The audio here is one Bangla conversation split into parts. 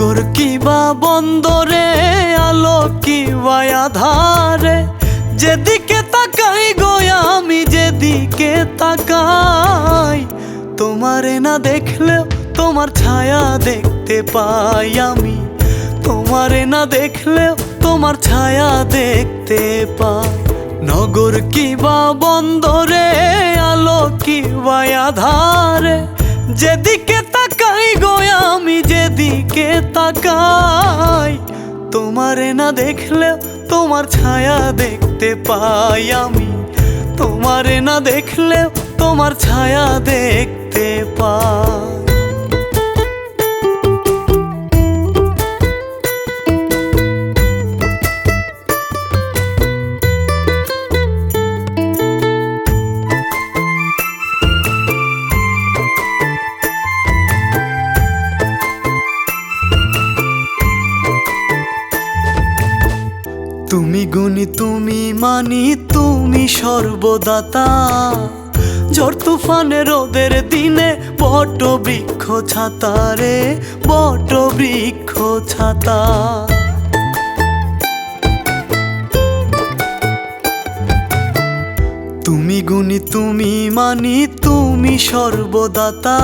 সাগর কিবা বন্দরে আলো কিবা ধারে। যেদিকে তাকাই গো আমি, যেদিকে তাকাই, তোমারে না দেখলেও তোমার ছায়া দেখতে পাই আমি। তোমারে না দেখলেও তোমার ছায়া দেখতে পাই। নগর কিবা বন্দরে আলো কিবা ধারে। যেদিকে তাকাই গো আমি, যেদিকে তাকাই, তোমারে না দেখলেও তোমার ছায়া দেখতে পাই আমি। তোমারে না দেখলেও তোমার ছায়া দেখতে পাই। তুমি গুণী, তুমি মানি, তুমি সর্বদাতা। ঝড় তুফানে, রোদের দিনে বট বৃক্ষ ছাতা রে, বট বৃক্ষ ছাতা। তুমি গুণী, তুমি মানি, তুমি সর্বদাতা।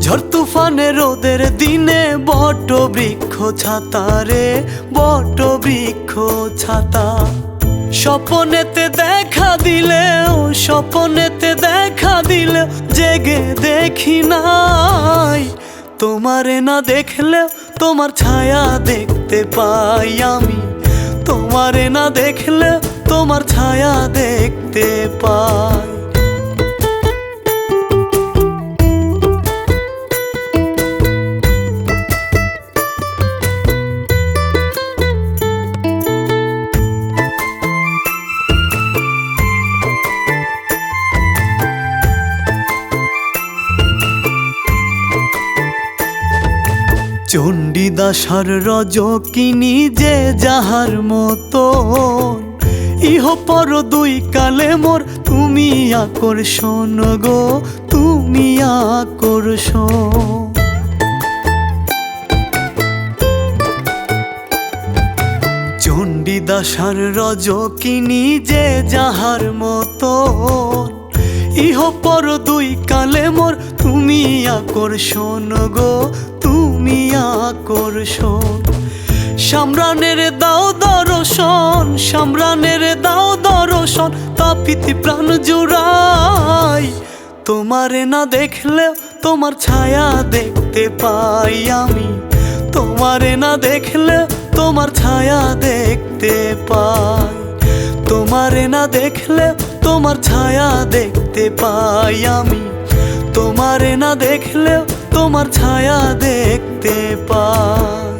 ঝড় তুফানে, রোদের দিনে বট বৃক্ষ ছাতা রে, বট বৃক্ষ ছাতা। স্বপনেতে দেখা দিলেও, স্বপনেতে দেখা দিলেও জেগে দেখি নাই। তোমারে না দেখলেও তোমার ছায়া দেখতে পাই আমি। তোমারে না দেখলে তোমার ছায়া দেখতে পাই। চণ্ডীদাসার রজকিনী যে যাহার মতন ইহ পর দুই কালে মোর তুমি আকর্ষণ গো, তুমি আকর্ষণ। চণ্ডীদাসার রজকিনী যে যাহার মতন ইহ পর দুই কালে মোর তুমি আকর্ষণ গো তুমি আকর্ষণ। সামরানের দাও দর্শন, সামরানের দাও দর্শন তাপিতি প্রাণ জুড়াই। তোমারে না দেখলে তোমার ছায়া দেখতে পাই আমি। তোমারে না দেখলে তোমার ছায়া দেখতে পাই। তোমারে না দেখলে তোমার ছায়া দেখতে পাই আমি। তোমারে না দেখলেও তোমার ছায়া দেখতে পাই